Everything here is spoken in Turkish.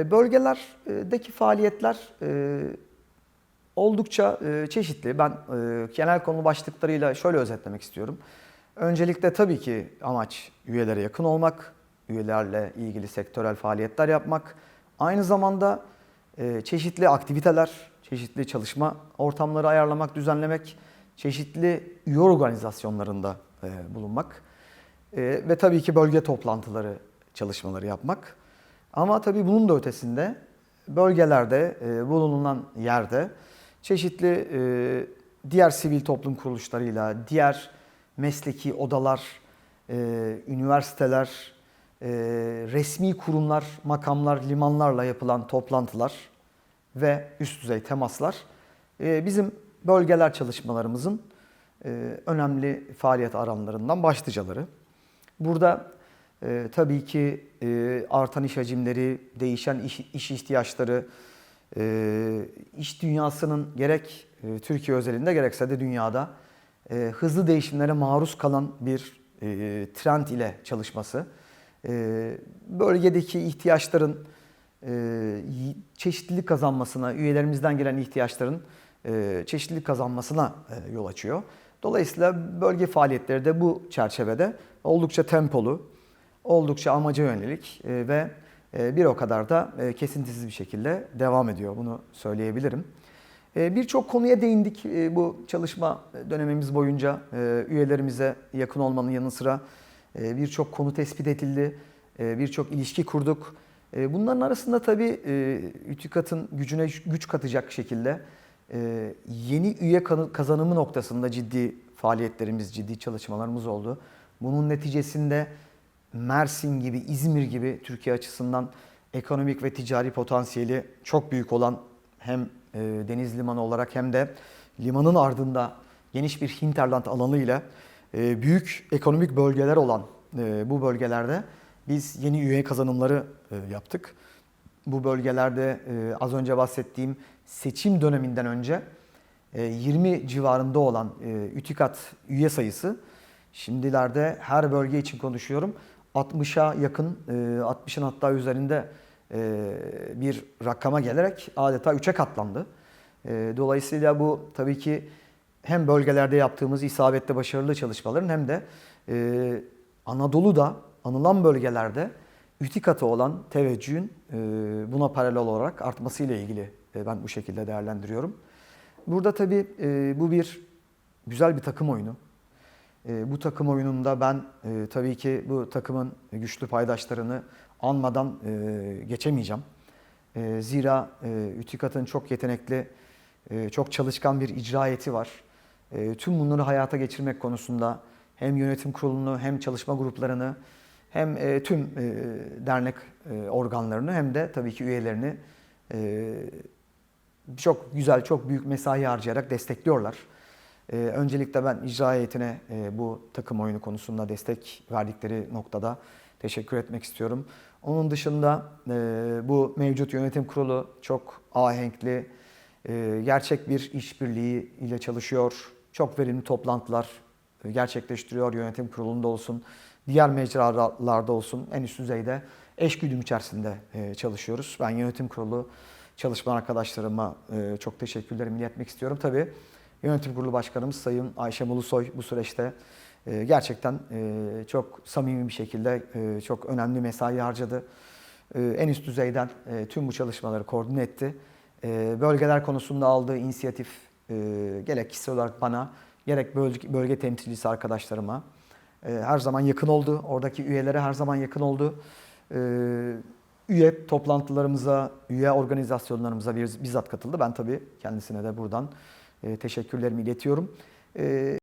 E, bölgelerdeki faaliyetler e, oldukça e, çeşitli. Ben e, genel konu başlıklarıyla şöyle özetlemek istiyorum. Öncelikle tabii ki amaç üyelere yakın olmak, üyelerle ilgili sektörel faaliyetler yapmak. Aynı zamanda çeşitli aktiviteler, çeşitli çalışma ortamları ayarlamak, düzenlemek, çeşitli üye organizasyonlarında bulunmak ve tabii ki bölge toplantıları, çalışmaları yapmak. Ama tabii bunun da ötesinde bölgelerde, e, bulunan yerde çeşitli e, diğer sivil toplum kuruluşlarıyla, diğer mesleki odalar, e, üniversiteler, e, resmi kurumlar, makamlar, limanlarla yapılan toplantılar ve üst düzey temaslar bizim bölgeler çalışmalarımızın önemli faaliyet alanlarından başlıcaları. Burada e, tabii ki e, artan iş hacimleri, değişen iş, iş ihtiyaçları, e, iş dünyasının gerek e, Türkiye özelinde gerekse de dünyada e, hızlı değişimlere maruz kalan bir e, trend ile çalışması, e, bölgedeki ihtiyaçların e, çeşitlilik kazanmasına, üyelerimizden gelen ihtiyaçların e, çeşitlilik kazanmasına e, yol açıyor. Dolayısıyla bölge faaliyetleri de bu çerçevede oldukça tempolu, oldukça amaca yönelik e, ve e, bir o kadar da e, kesintisiz bir şekilde devam ediyor. Bunu söyleyebilirim. Birçok konuya değindik bu çalışma dönemimiz boyunca. Üyelerimize yakın olmanın yanı sıra birçok konu tespit edildi, birçok ilişki kurduk. Bunların arasında tabii e, TÜKAT'ın gücüne güç katacak şekilde yeni üye kazanımı noktasında ciddi faaliyetlerimiz, ciddi çalışmalarımız oldu. Bunun neticesinde Mersin gibi, İzmir gibi Türkiye açısından ekonomik ve ticari potansiyeli çok büyük olan hem e, deniz limanı olarak hem de limanın ardında geniş bir hinterland alanıyla e, büyük ekonomik bölgeler olan e, bu bölgelerde biz yeni üye kazanımları e, yaptık. Bu bölgelerde az önce bahsettiğim seçim döneminden önce e, 20 civarında olan ütikat üye sayısı şimdilerde her bölge için konuşuyorum 60'a yakın, e, 60'ın hatta üzerinde e, bir rakama gelerek adeta 3'e katlandı. E, Dolayısıyla bu tabii ki hem bölgelerde yaptığımız isabetli başarılı çalışmaların hem de e, Anadolu'da anılan bölgelerde ütikata olan teveccühün e, buna paralel olarak artmasıyla ilgili e, ben bu şekilde değerlendiriyorum. Burada tabii e, bu bir güzel bir takım oyunu. E, bu takım oyununda ben e, tabii ki bu takımın güçlü paydaşlarını anmadan e, geçemeyeceğim. E, zira Ütikat'ın çok yetenekli, çok çalışkan bir icra heyeti var. Tüm bunları hayata geçirmek konusunda hem yönetim kurulunu hem çalışma gruplarını hem tüm dernek organlarını hem de tabii ki üyelerini çok güzel, çok büyük mesai harcayarak destekliyorlar. Ee, öncelikle ben icra heyetine e, bu takım oyunu konusunda destek verdikleri noktada teşekkür etmek istiyorum. Onun dışında e, bu mevcut yönetim kurulu çok ahenkli, e, gerçek bir işbirliği ile çalışıyor. Çok verimli toplantılar gerçekleştiriyor yönetim kurulunda olsun, diğer mecralarda olsun en üst düzeyde eşgüdüm içerisinde e, çalışıyoruz. Ben yönetim kurulu çalışma arkadaşlarıma çok teşekkürlerimi iletmek istiyorum. Tabii Yönetim Kurulu Başkanımız Sayın Ayşe Mulusoy bu süreçte e, gerçekten e, çok samimi bir şekilde e, çok önemli mesai harcadı. En üst düzeyden tüm bu çalışmaları koordine etti. Bölgeler konusunda aldığı inisiyatif gerek kişisel olarak bana gerek bölge, bölge temsilcisi arkadaşlarıma her zaman yakın oldu. Oradaki üyelere her zaman yakın oldu. Üye toplantılarımıza, üye organizasyonlarımıza bizzat katıldı. Ben tabii kendisine de buradan teşekkürlerimi iletiyorum. E,